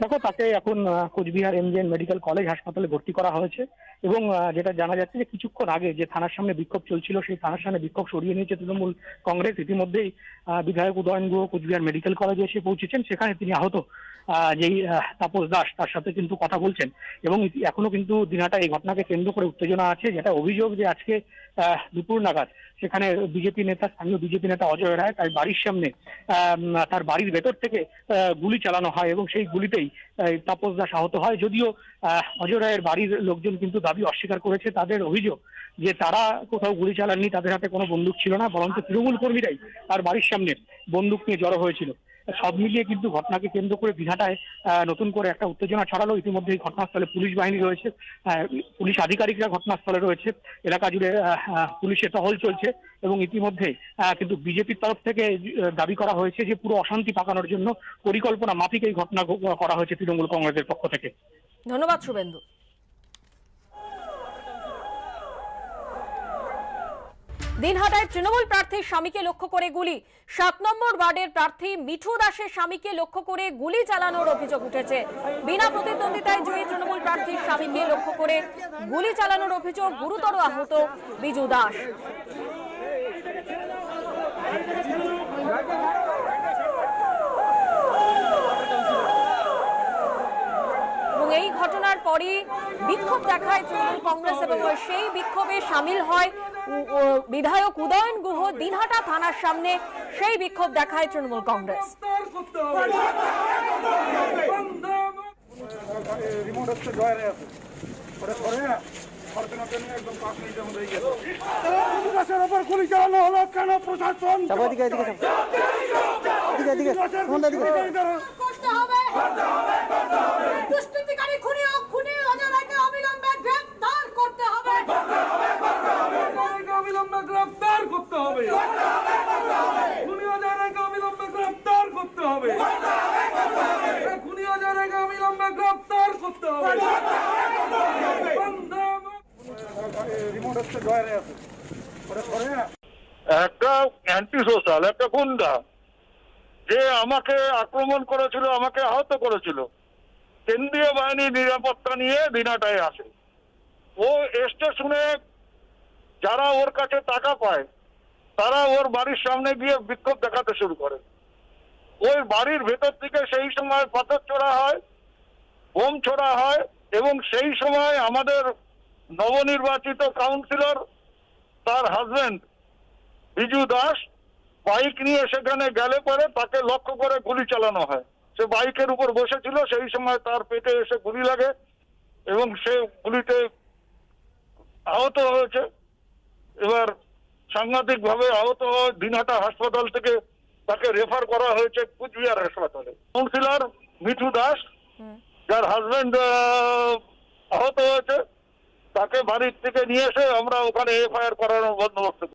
দেখো তাকে এখন কোচবিহার এমজেএন মেডিকেল কলেজ হাসপাতালে ভর্তি করা হয়েছে এবং যেটা জানা যাচ্ছে যে কিছুক্ষণ আগে যে থানার সামনে বিক্ষোভ চলছিল সেই থানার সামনে বিক্ষোভ সরিয়ে নিয়েছে তৃণমূল কংগ্রেস। ইতিমধ্যেই বিধায়ক উদয়ন গুহ কোচবিহার মেডিকেল কলেজে এসে পৌঁছেছেন। সেখানে তিনি আহত আহ, যেই তাপস দাস তার সাথে কিন্তু কথা বলছেন। এবং এখনও কিন্তু দিনাটা এই ঘটনাকে কেন্দ্র করে উত্তেজনা আছে যেটা অভিযোগ যে আজকে দুপুর নাগাদ সেখানে বিজেপি নেতা স্থানীয় বিজেপি নেতা অজয় রায় তার বাড়ির সামনে তার বাড়ির ভেতর থেকে গুলি চালানো হয় এবং সেই গুলিতেই তাপস দাস আহত হয়। যদিও অজয় রায়ের বাড়ির লোকজন কিন্তু দাবি অস্বীকার করেছে তাদের অভিযোগ যে তারা কোথাও গুলি চালাননি, তাদের হাতে কোনো বন্দুক ছিল না, বরঞ্চ তৃণমূল কর্মীরাই তার বাড়ির সামনে বন্দুক নিয়ে জড়ো হয়েছিল। সব মিলিয়ে কিন্তু ঘটনাকে কেন্দ্র করে দিঘাটায় নতুন করে একটা উত্তেজনা ছড়ালো। ইতিমধ্যে এই ঘটনাস্থলে পুলিশ বাহিনী রয়েছে পুলিশ আধিকারিকরা ঘটনাস্থলে রয়েছে। এলাকা জুড়ে পুলিশের টহল চলছে এবং ইতিমধ্যে কিন্তু বিজেপির তরফ থেকে দাবি করা হয়েছে যে পুরো অশান্তি পাকানোর জন্য পরিকল্পনা মাফিক এই ঘটনা করা হয়েছে তৃণমূল কংগ্রেসের পক্ষ থেকে। ধন্যবাদ শুভেন্দু। দিনহাটায় তৃণমূল প্রার্থীর স্বামীকে লক্ষ্য করে গুলি। সাত নম্বর ওয়ার্ডের প্রার্থী মিঠু দাসের স্বামীকে লক্ষ্য করে গুলি চালানোর অভিযোগ উঠেছে। বিনা প্রতিদ্বন্দ্বিতায় জয়ী তৃণমূল প্রার্থীর স্বামীকে লক্ষ্য করে গুলি চালানোর অভিযোগ গুরুতর আহত বিজু দাস। এই ঘটনার পরই বিক্ষোভ দেখায় তৃণমূল কংগ্রেস এবং সেই বিক্ষোভে সামিল হয় বিধায়ক উদয়ন গুহ দিনহাটা থানার সামনে সেই বিক্ষোভ দেখায় তৃণমূল কংগ্রেস। রিমোট হচ্ছে ডয়ারে আছে ওটা করে না সরকারকে নিয়ে একদম পাঁচ মিনিটের মধ্যে হয়ে গেছে দেশের ওপর গুলি চালানো হলো কেন প্রশাসন এদিকে এদিকে এদিকে এদিকে সুমন দা এদিকে করতে হবে দুষ্কৃতিকারী খুনি ও খুনি অজয়কে অবিলম্বে গ্রেফতার করতে হবে অবিলম্বে গ্রেফতার করতে হবে। খুনি অবিলম্বে করতে হবে। খুনি অবিলম্বে করতে হবে। একটা অ্যান্টি সোশ্যাল একটা গুন্ডা, যে আমাকে আক্রমণ করেছিল, আমাকে আহত করেছিল। কেন্দ্রীয় বাহিনীর নিরাপত্তা নিয়ে দিনাটায় আসে। ও স্টেশনে যারা ওর কাছে টাকা পায় তারা ওর বাড়ির সামনে গিয়ে বিক্ষোভ দেখাতে শুরু করে। ওই বাড়ির ভেতর থেকে সেই সময় পাথর ছোড়া হয়, বোম ছোড়া হয় এবং সেই সময় আমাদের নবনির্বাচিত কাউন্সিলর, তার হাজবেন্ড বিজু দাস বাইক নিয়ে সেখানে গেলে পরে তাকে লক্ষ্য করে গুলি চালানো হয়। সে বাইকের উপর বসেছিল, সেই সময় তার পেটে এসে গুলি লাগে এবং সে গুলিতে আহত হয়েছে। এবার সাংঘাতিক ভাবে আহত হয় দিনহাটা হাসপাতাল থেকে তাকে রেফার করা হয়েছে কুচবিহার হাসপাতালে। কাউন্সিলর মিঠু দাস যার হাজবেন্ড আহত হয়েছে তাকে বাড়ির থেকে নিয়ে এসে আমরা ওখানে এফআইআর করানোর বন্দোবস্ত